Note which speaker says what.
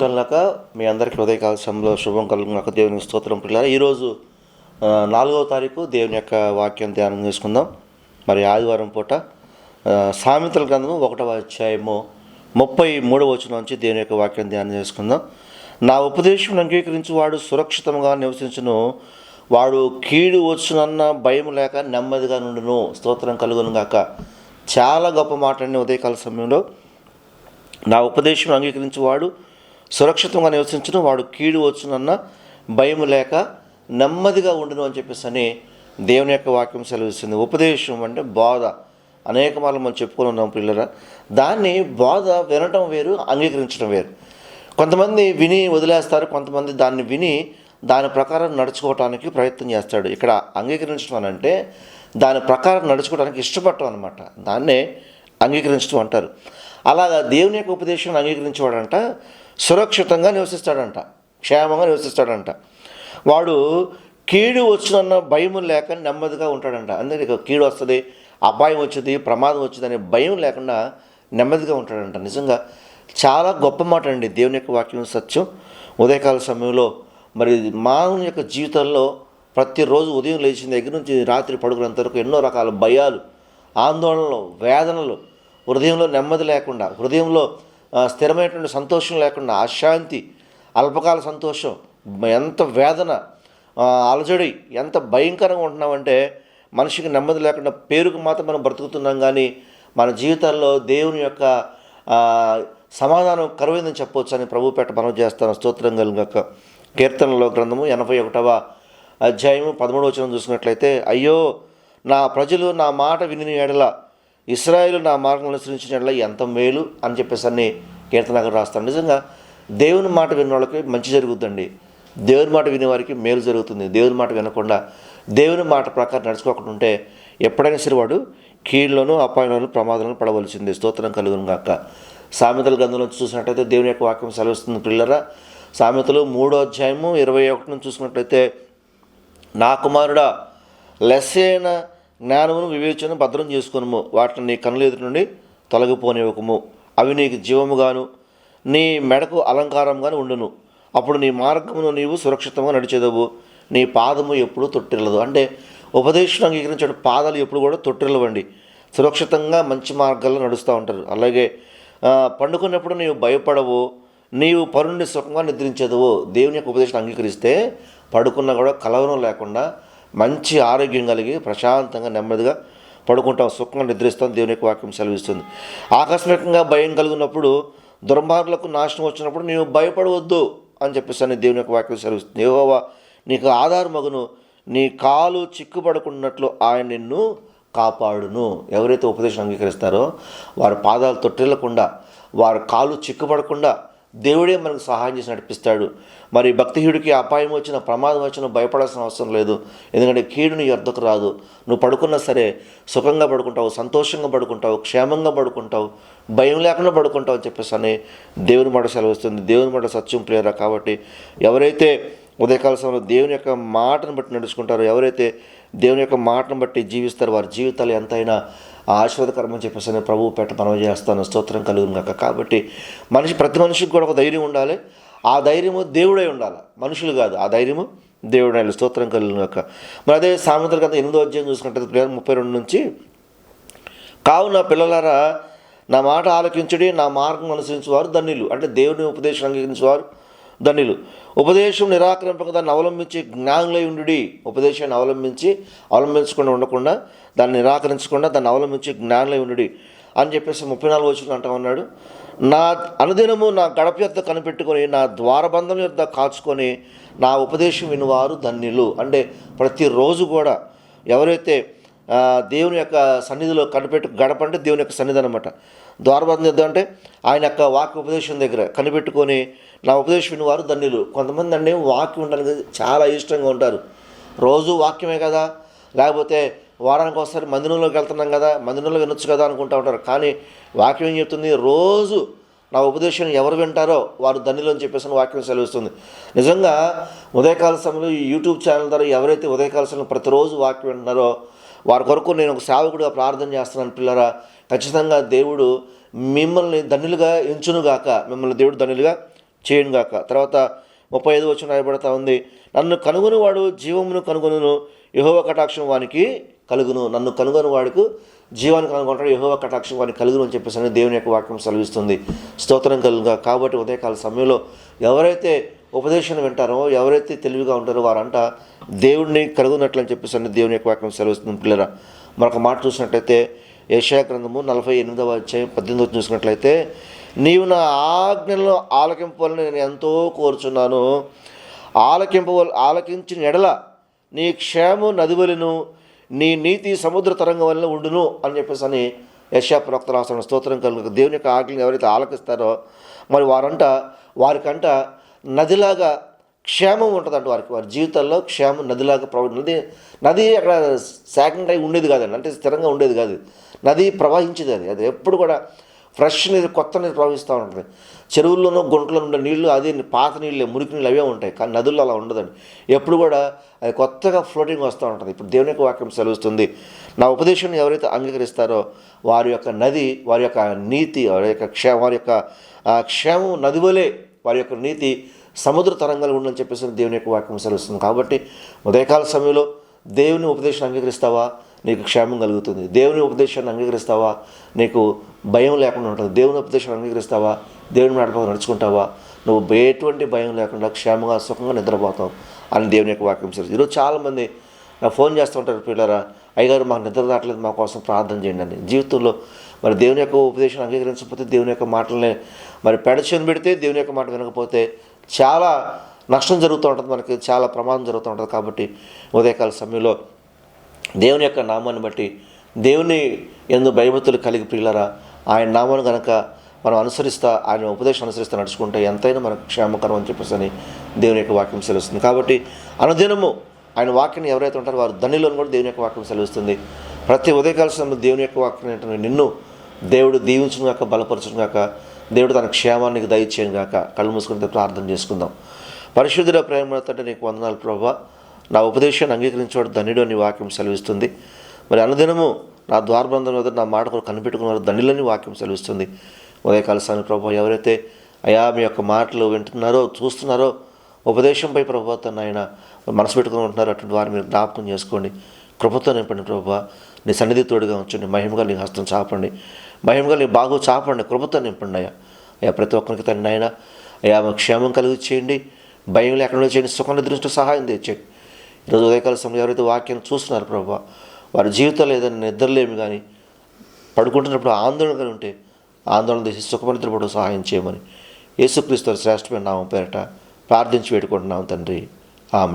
Speaker 1: కలక మీ అందరికీ ఉదయకాల సమయంలో శుభం కలుగునాక దేవుని స్తోత్రం పిల్లలు ఈరోజు నాలుగవ తారీఖు దేవుని యొక్క వాక్యం ధ్యానం చేసుకుందాం. మరి ఆదివారం పూట సామెతల గ్రంథము ఒకటవ అధ్యాయము ముప్పై మూడవ వచనం నుంచి దేవుని యొక్క వాక్యం ధ్యానం చేసుకుందాం. నా ఉపదేశం అంగీకరించి వాడు సురక్షితంగా నివసించును. వాడు కీడు వచ్చునన్న భయం లేక నెమ్మదిగా నుండును. స్తోత్రం కలుగును గాక. చాలా గొప్ప మాట అండి ఉదయకాల సమయంలో. నా ఉపదేశం అంగీకరించి వాడు సురక్షితంగా నివసించను వాడు కీడు వచ్చునన్న భయం లేక నెమ్మదిగా ఉండును అని చెప్పేసి అని దేవుని యొక్క వాక్యం సెలవిస్తుంది. ఉపదేశం అంటే బోధ. అనేక మార్లు మనం చెప్పుకొని ఉన్నాం పిల్లలు దాన్ని బోధ వినటం వేరు అంగీకరించడం వేరు. కొంతమంది విని వదిలేస్తారు కొంతమంది దాన్ని విని దాని ప్రకారం నడుచుకోవటానికి ప్రయత్నం చేస్తాడు. ఇక్కడ అంగీకరించడం అని అంటే దాని ప్రకారం నడుచుకోవడానికి ఇష్టపడటం అనమాట దాన్నే అంగీకరించడం అంటారు. అలాగా దేవుని యొక్క ఉపదేశం అంగీకరించేవాడంట. సురక్షితంగా నివసిస్తాడంట. క్షేమంగా నివసిస్తాడంట. వాడు కీడు వచ్చునన్న భయం లేక నెమ్మదిగా ఉంటాడంట. అందుకే కీడు వస్తుంది అపాయం వచ్చింది ప్రమాదం వచ్చింది అనే భయం లేకుండా నెమ్మదిగా ఉంటాడంట. నిజంగా చాలా గొప్ప మాట అండి దేవుని యొక్క వాక్యం సత్యం. ఉదయకాల సమయంలో మరి మానవుని యొక్క జీవితంలో ప్రతిరోజు ఉదయం లేచిన దగ్గర నుంచి రాత్రి పడుకునేంత వరకు ఎన్నో రకాల భయాలు ఆందోళనలు వేదనలు హృదయంలో నెమ్మది లేకుండా హృదయంలో స్థిరమైనటువంటి సంతోషం లేకుండా అశాంతి అల్పకాల సంతోషం ఎంత వేదన అలజడి ఎంత భయంకరంగా ఉంటున్నామంటే మనిషికి నెమ్మది లేకుండా పేరుకు మాత్రం మనం బ్రతుకుతున్నాం కానీ మన జీవితాల్లో దేవుని యొక్క సమాధానం కరువైందని చెప్పవచ్చు అని ప్రభు పెట్ట మనం చేస్తాను. స్తోత్రం యొక్క కీర్తనలో గ్రంథము ఎనభై ఒకటవ అధ్యాయము పదమూడవ వచనం చూసినట్లయితే అయ్యో నా ప్రజలు నా మాట విని ఎడల ఇస్రాయిల్ నా మార్గం అనుసరించిన ఎంత మేలు అని చెప్పేసి అన్ని కీర్తనగా రాస్తాను నిజంగా దేవుని మాట విన్న వాళ్ళకి మంచి జరుగుతుందండి. దేవుని మాట వినే వారికి మేలు జరుగుతుంది. దేవుని మాట వినకుండా దేవుని మాట ప్రకారం నడుచుకోకుండా ఉంటే ఎప్పుడైనా సరే వాడు కీళ్ళలోనూ అపాయంలోనూ ప్రమాదంలో పడవలసింది. స్తోత్రం కలుగును గాక. సామెతల గ్రంథంలో చూసినట్లయితే దేవుని యొక్క వాక్యం సెలవిస్తుంది పిల్లరా. సామెతలు మూడో అధ్యాయము ఇరవై ఒకటి నుంచి చూసినట్లయితే నా కుమారుడా లెస్సైన జ్ఞానమును వివేచన భద్రం చేసుకునుము. వాటిని నీ కనుల ఎదుటి నుండి తొలగిపోనివ్వకము. అవి నీకు జీవముగాను నీ మెడకు అలంకారంగాను ఉండును. అప్పుడు నీ మార్గమును నీవు సురక్షితంగా నడిచేదవు. నీ పాదము ఎప్పుడు తొట్టిల్లదు. అంటే ఉపదేశం అంగీకరించే పాదాలు ఎప్పుడు కూడా తొట్టిల్లవండి. సురక్షితంగా మంచి మార్గాల్లో నడుస్తూ ఉంటారు. అలాగే పండుకున్నప్పుడు నీవు భయపడవు. నీవు పరుణ్ణి సుఖంగా నిద్రించేదవు. దేవుని యొక్క ఉపదేశం అంగీకరిస్తే పడుకున్నా కూడా కలవరం లేకుండా మంచి ఆరోగ్యం కలిగి ప్రశాంతంగా నెమ్మదిగా పడుకుంటాం. సుఖంగా నిద్రిస్తాం. దేవుని యొక్క వాక్యం సెలవిస్తుంది. ఆకస్మికంగా భయం కలిగినప్పుడు దుర్మార్గులకు నాశనం వచ్చినప్పుడు నీవు భయపడవద్దు అని చెప్పేసి దేవుని యొక్క వాక్యం సెలవిస్తుంది. యెహోవా నీకు ఆధారమగును నీ కాలు చిక్కుపడుకున్నట్లు ఆయన నిన్ను కాపాడును. ఎవరైతే ఉపదేశం అంగీకరిస్తారో వారి పాదాలు తొట్టిల్లకుండా వారి కాలు చిక్కుపడకుండా దేవుడే మనకు సహాయం చేసి నడిపిస్తాడు. మరి భక్తిహీయుడికి అపాయం వచ్చిన ప్రమాదం వచ్చిన భయపడాల్సిన అవసరం లేదు. ఎందుకంటే కీడు నీ అర్థకు రాదు. నువ్వు పడుకున్నా సరే సుఖంగా పడుకుంటావు సంతోషంగా పడుకుంటావు క్షేమంగా పడుకుంటావు భయం లేకుండా పడుకుంటావు అని చెప్పేసి అని దేవుని మాట సెలవుస్తుంది. దేవుని మాట సత్యం ప్రియరా కాబట్టి ఎవరైతే ఉదయకాల సమయంలో దేవుని యొక్క మాటను బట్టి నడుచుకుంటారో ఎవరైతే దేవుని యొక్క మాటను బట్టి జీవిస్తారో వారి జీవితాలు ఎంతైనా ఆశీర్వదకరం చెప్పేసి నేను ప్రభువు పెట్ట మనం చేస్తాను. స్తోత్రం కలుగును కాక కాబట్టి మనిషి ప్రతి మనిషికి కూడా ఒక ధైర్యం ఉండాలి. ఆ ధైర్యము దేవుడై ఉండాలి. మనుషులు కాదు. ఆ ధైర్యము దేవుడై స్తోత్రం కలుగును కాక మరి అదే సామెతల కథ ఎనిమిదో అధ్యాయం చూసుకుంటే ముప్పై రెండు నుంచి కావున పిల్లలారా నా మాట ఆలకించుడి నా మార్గం అనుసరించేవారు ధన్యులు. అంటే దేవుని ఉపదేశం అంగీకరించేవారు ధన్యులు ఉపదేశం నిరాకరింపక దాన్ని అవలంబించి జ్ఞానులై ఉండు ఉపదేశాన్ని అవలంబించి అవలంబించకుండా ఉండకుండా దాన్ని నిరాకరించకుండా దాన్ని అవలంబించి జ్ఞానులై ఉండు అని చెప్పేసి ముప్పై నాలుగు వచ్చిన అంటా ఉన్నాడు. నా అనుదినము నా గడప యొద్ద కనిపెట్టుకొని నా ద్వారబంధం యొద్ద కాచుకొని నా ఉపదేశం వినివారు ధన్యులు. అంటే ప్రతిరోజు కూడా ఎవరైతే దేవుని యొక్క సన్నిధిలో కనిపెట్టు గడప అంటే దేవుని యొక్క సన్నిధి అనమాట ద్వారబంధం చేద్దాం అంటే ఆయన యొక్క వాక్య ఉపదేశం దగ్గర కనిపెట్టుకొని నా ఉపదేశం వినివారు ధన్యులు. కొంతమంది అండి వాక్యం ఉండడానికి చాలా ఇష్టంగా ఉంటారు. రోజు వాక్యమే కదా? లేకపోతే వారానికి ఒకసారి మందిరంలోకి వెళ్తున్నాం కదా? మందిరంలో వినొచ్చు కదా అనుకుంటూ ఉంటారు. కానీ వాక్యం ఏం చెప్తుంది? రోజు నా ఉపదేశం ఎవరు వింటారో వారు ధన్యులు అని చెప్పేసి వాక్యం సెలవిస్తుంది. నిజంగా ఉదయకాల సమయంలో ఈ యూట్యూబ్ ఛానల్ ద్వారా ఎవరైతే ఉదయకాల సమయంలో ప్రతిరోజు వాక్యం వింటున్నారో వారి కొరకు నేను ఒక సేవకుడిగా ప్రార్థన చేస్తున్నాను. పిల్లరా ఖచ్చితంగా దేవుడు మిమ్మల్ని ధనులుగా ఎంచునుగాక మిమ్మల్ని దేవుడు ధనులుగా చేయనుగాక. తర్వాత ముప్పై ఐదు వచ్చిన రాయబడతా ఉంది నన్ను కనుగొనివాడు జీవమును కనుగొనును యహోవ కటాక్షం వానికి కలుగును. నన్ను కనుగొని వాడికి జీవాన్ని కనుగొంటాడు యహోవ కటాక్షం వాడిని కలుగును అని చెప్పేసి దేవుని యొక్క వాక్యం సెలవిస్తుంది. స్తోత్రం కలుగుగా కాబట్టి ఉదయకాల సమయంలో ఎవరైతే ఉపదేశం వింటారో ఎవరైతే తెలివిగా ఉంటారో వారంట దేవుడిని కలుగునట్లని చెప్పేసి దేవుని యొక్క వాక్యం సెలవిస్తుంది. పిల్లరా మరొక మాట చూసినట్లయితే యశా గ్రంథము నలభై ఎనిమిదవ అధ్యాయం పద్దెనిమిదవ చూసినట్లయితే నీవు నా ఆజ్ఞలను ఆలకింపవాలని నేను ఎంతో కోరుచున్నాను. ఆలకింపవ ఆలకించిన ఎడల నీ క్షేమం నదివలను నీ నీతి సముద్ర తరంగం వలన ఉండును అని చెప్పేసి అని యశా ప్రవక్త రాసిన స్తోత్రం కలుగు. దేవుని యొక్క ఆజ్ఞలు ఎవరైతే ఆలకిస్తారో మరి వారంట వారికంట నదిలాగా క్షేమం ఉంటుందంట వారికి. వారి జీవితాల్లో క్షేమం నదిలాగా ప్రవ నది నది అక్కడ శాకంట్ అయి ఉండేది కాదండి. అంటే స్థిరంగా ఉండేది కాదు. నది ప్రవహించేది అది. అది ఎప్పుడు కూడా ఫ్రెష్ నీరు కొత్త నీరు ప్రవహిస్తూ ఉంటుంది. చెరువుల్లోనూ గుంటలో ఉండే నీళ్ళు అది పాత నీళ్ళే మురికి నీళ్ళు అవే ఉంటాయి. కానీ నదుల్లో అలా ఉండదండి. ఎప్పుడు కూడా అది కొత్తగా ఫ్లోటింగ్ వస్తూ ఉంటుంది. ఇప్పుడు దేవుని యొక్క వాక్యం సెలవుస్తుంది. నా ఉపదేశాన్ని ఎవరైతే అంగీకరిస్తారో వారి యొక్క నది వారి యొక్క నీతి వారి యొక్క క్షే వారి యొక్క క్షేమం నది వలె వారి యొక్క నీతి సముద్ర తరంగాలు ఉండని చెప్పేసి దేవుని యొక్క వాక్యం సెలవుస్తుంది. కాబట్టి ఉదయకాల సమయంలో దేవుని ఉపదేశాన్ని అంగీకరిస్తావా? నీకు క్షేమం కలుగుతుంది. దేవుని ఉపదేశాన్ని అంగీకరిస్తావా? నీకు భయం లేకుండా ఉంటుంది. దేవుని ఉపదేశాన్ని అంగీకరిస్తావా? దేవుని నడపక నడుచుకుంటావా? నువ్వు ఎటువంటి భయం లేకుండా క్షేమంగా సుఖంగా నిద్రపోతావు అని దేవుని యొక్క వాక్యం సెలవు ఈరోజు చాలామంది నాకు ఫోన్ చేస్తూ ఉంటారు పిల్లరా అయ్యగారు మాకు నిద్ర రావట్లేదు మా కోసం ప్రార్థన చేయండి అని. జీవితంలో మరి దేవుని యొక్క ఉపదేశం అంగీకరించకపోతే దేవుని యొక్క మాటలనే మరి పెడచని పెడితే దేవుని యొక్క మాట వినకపోతే చాలా నష్టం జరుగుతూ ఉంటుంది. మనకి చాలా ప్రమాదం జరుగుతూ ఉంటుంది కాబట్టి ఉదయకాల సమయంలో దేవుని యొక్క నామాన్ని బట్టి దేవుని ఎందు భయభక్తులు కలిగి ప్రియులరా ఆయన నామాన్ని కనుక మనం అనుసరిస్తా ఆయన ఉపదేశం అనుసరిస్తా నడుచుకుంటే ఎంతైనా మనకు క్షేమకరం అని చెప్పేసి అని దేవుని యొక్క వాక్యం సెలవుస్తుంది. కాబట్టి అనుదినము ఆయన వాక్యాన్ని ఎవరైతే ఉంటారో వారు ధనిలోని కూడా దేవుని యొక్క వాక్యం సెలవుస్తుంది. ప్రతి ఉదయకాల సమయంలో దేవుని యొక్క వాక్యం ఏంటంటే నిన్ను దేవుడు దీవించుగాక బలపరచుగాక దేవుడు తన క్షేమానికి దయచేయను గాక. కళ్ళు మూసుకుంటే ప్రార్థన చేసుకుందాం. పరిశుద్ధుల ప్రేమ నీకు వందనాలు ప్రభా. నా ఉపదేశాన్ని అంగీకరించేవాడు ధనుడు అని వాక్యం సెలవిస్తుంది. మరి అనుదినము నా ద్వారబంధం వద్ద నా మాట కూడా కనిపెట్టుకున్నారు ధనులని వాక్యం సెలవిస్తుంది. ఉదయకాల సమయం ప్రభు ఎవరైతే అయా మీ యొక్క మాటలు వింటున్నారో చూస్తున్నారో ఉపదేశంపై ప్రభావ ఆయన మనసు పెట్టుకుని ఉంటున్నారు అటువంటి వారిని మీరు జ్ఞాపకం చేసుకోండి. కృపతో నింపండి ప్రభా. నీ సన్నిధి తోడుగా ఉంచండి. మహిమగా నీ హస్తం చాపండి. మహిమగా నీ బాగు చాపండి కృపతో నింపండి అయ్యా. అయ్యా ప్రతి ఒక్కరికి తండ్రి ఆయన అయ్యా మాకు క్షేమం కలిగి చేయండి. భయం లేకుండా చేయండి సుఖం దృష్టి సహాయం తెచ్చేయండి ఈరోజు ఉదయకాల సమయంలో ఎవరైతే వాక్యాన్ని చూస్తున్నారు ప్రభావ వారి జీవితంలో ఏదైనా నిద్రలేమి కానీ పడుకుంటున్నప్పుడు ఆందోళన కానీ ఉంటే ఆందోళన తీసి సుఖమనిద్రపడు సహాయం చేయమని యేసుక్రీస్తు శ్రేష్టమైన నామం పేరట ప్రార్థించి పెట్టుకుంటున్నాం తండ్రి. ఆమె